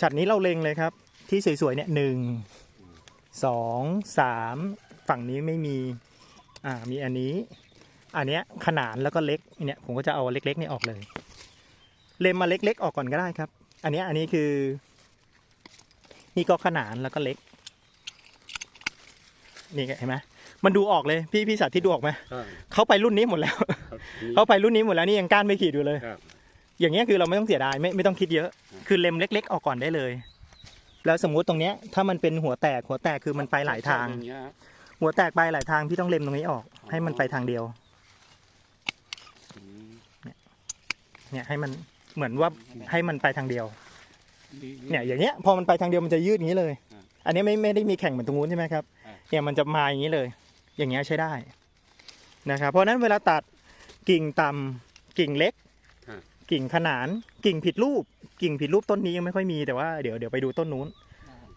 ฉัดนี้เราเล็งเลยครับ ที่สวยๆเนี่ยหนึ่งสองสามฝั่งนี้ไม่มีอ่ามีอันนี้ อันเนี้ยขนานแล้วก็เล็กเนี่ยผมก็จะเอาเล็กๆนี่ออกเลย เล็มมาเล็กๆออกก่อนก็ได้ครับ อันเนี้ยอันนี้คือ นี่ก็ขนานแล้วก็เล็ก นี่เห็นไหมมันดูออกเลยพี่พี่สาธิตดูออกไหมครับเขาไปรุ่นนี้หมดแล้วครับนี่เขาไปรุ่นนี้หมดแล้วนี่ยังก้านไม่ขีดอยู่เลยครับ อย่างเงี้ยคือเราไม่ต้องเสียดายไม่ไม่ต้องคิดเยอะครับคือเล็มเล็ก ๆ ออกก่อนได้เลย แล้วสมมุติตรงเนี้ยถ้ามันเป็นหัวแตกหัวแตกคือมันไปหลายทางอย่เงี้ยครับหัวแตกไปหลายทางพี่ต้องเล็มตรงนี้ออก ให้มันไปทางเดียวอืมเนี่ยให้มันเหมือนว่าให้มันไปทางเดียวนี่เนี่ยอย่างเงี้ยพอมันไปทางเดียวมันจะยืดอย่างนี้เลยครับอันนี้ไม่ไม่ได้มีแข่งเหมือนตรงนู้นใช่ไหมครับครับเนี่ยมันจะมาอย่างนี้เลย อย่างเงี้ยใช้ได้นะครับเพราะฉะนั้นเวลาตัดกิ่งต่ำกิ่งเล็ก กิ่งขนาน กิ่งผิดรูป กิ่งผิดรูปต้นนี้ยังไม่ค่อยมีแต่ว่าเดี๋ยวเดี๋ยวไปดูต้นนู้น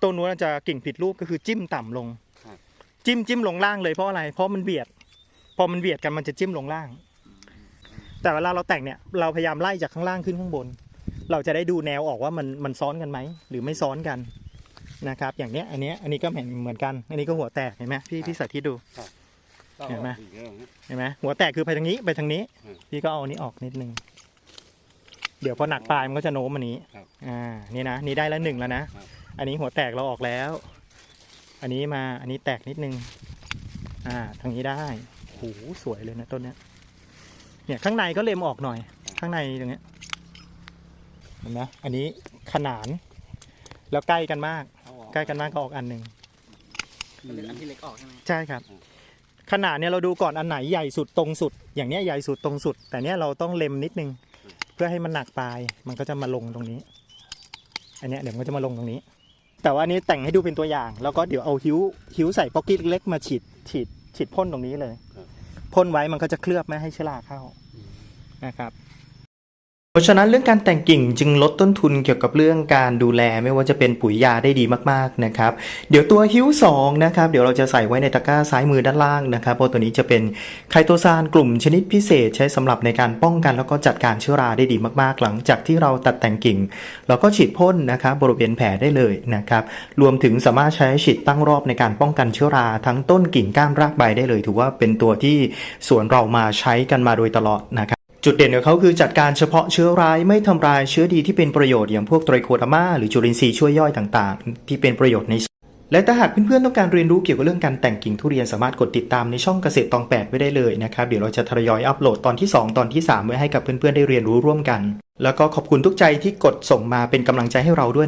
ต้นนู้นจะกิ่งผิดรูปก็คือจิ้มต่ำลงครับจิ้มจิ้มลงล่างเลยเพราะอะไรเพราะมันเบียด พอมันเบียดกันมันจะจิ้มลงล่าง แต่เวลาเราแต่งเนี่ยเราพยายามไล่จากข้างล่างขึ้นข้างบน เราจะได้ดูแนวออกว่ามันมันซ้อนกันไหมหรือไม่ซ้อนกันนะครับ อย่างเนี้ยอันเนี้ยอันนี้ก็เหมือนเหมือนกัน อันนี้ก็หัวแตกเห็นไหมพี่พี่สาธิตดูเห็นไหมอีกแล้วนะเห็นไหมหัวแตกคือไปทางนี้ไปทางนี้อืมพี่ก็เอาอันนี้ออกนิดนึง เดี๋ยวพอหนักปลายมันก็จะโน้มอันนี้ครับอ่านี่นะนี่ได้แล้วหนึ่งแล้วนะ ครับ อันนี้หัวแตกเราออกแล้ว อันนี้มาอันนี้แตกนิดนึง อ่าทางนี้ได้โหสวยเลยนะต้นเนี้ยเนี่ยข้างในก็เล็มออกหน่อย ข้างในตรงเนี้ยเห็นไหมอันนี้ขนานแล้วใกล้กันมาก เอาออกใกล้กันมากก็ออกอันหนึ่งก็เลยอันที่เล็กออกใช่ไหมใช่ครับอืมขนาดเนี่ยเราดูก่อนอันไหนใหญ่สุดตรงสุด อย่างเนี้ยใหญ่สุดตรงสุด แต่เนี้ยเราต้องเล็มนิดนึงเพื่อให้มันหนักปลาย มันก็จะมาลงตรงนี้ อันเนี้ยเดี๋ยวมันก็จะมาลงตรงนี้ แต่ว่าอันนี้แต่งให้ดูเป็นตัวอย่าง แล้วก็เดี๋ยวเอาหิ้วหิ้วใส่ป๊อกกี้เล็กๆมาฉีดฉีดฉีดพ่นตรงนี้เลยครับพ่นไว้มันก็จะเคลือบไม่ให้เชื้อราเข้านะครับ เพราะฉะนั้นเรื่องการแต่งกิ่งจึงลดต้นทุนเกี่ยวกับเรื่องการดูแลไม่ว่าจะเป็นปุ๋ยยาได้ดีมากๆนะครับ เดี๋ยวตัวฮิ้ว2นะครับเดี๋ยวเราจะใส่ไว้ในตะกร้าซ้ายมือด้านล่างนะครับเพราะตัวนี้จะเป็นไคโตซานกลุ่มชนิดพิเศษใช้สำหรับในการป้องกันแล้วก็จัดการเชื้อราได้ดีมากๆ หลังจากที่เราตัดแต่งกิ่ง เราก็ฉีดพ่นนะครับบริเวณแผลได้เลยนะครับรวมถึงสามารถใช้ฉีดตั้งรอบในการป้องกันเชื้อราทั้งต้นกิ่งก้านรากใบได้เลย ถือว่าเป็นตัวที่สวนเรามาใช้กันมาโดยตลอดนะครับ จุดเด่นของเขาคือจัดการเฉพาะเชื้อร้ายไม่ทำลายเชื้อดีที่เป็นประโยชน์อย่างพวกไตรโคดามาหรือจุลินทรีย์ช่วยย่อยต่างๆ ที่เป็นประโยชน์ใน และถ้าหากเพื่อนๆต้องการเรียนรู้เกี่ยวกับเรื่องการแต่งกิ่งทุเรียนสามารถกดติดตามในช่องเกษตรตองแปดไว้ได้เลยนะครับ เดี๋ยวเราจะทยอยอัปโหลดตอนที่ 2 ตอนที่ 3 ไว้ให้กับเพื่อนๆได้เรียนรู้ร่วมกัน แล้วก็ขอบคุณทุกใจที่กดส่งมาเป็นกำลังใจให้เราด้วย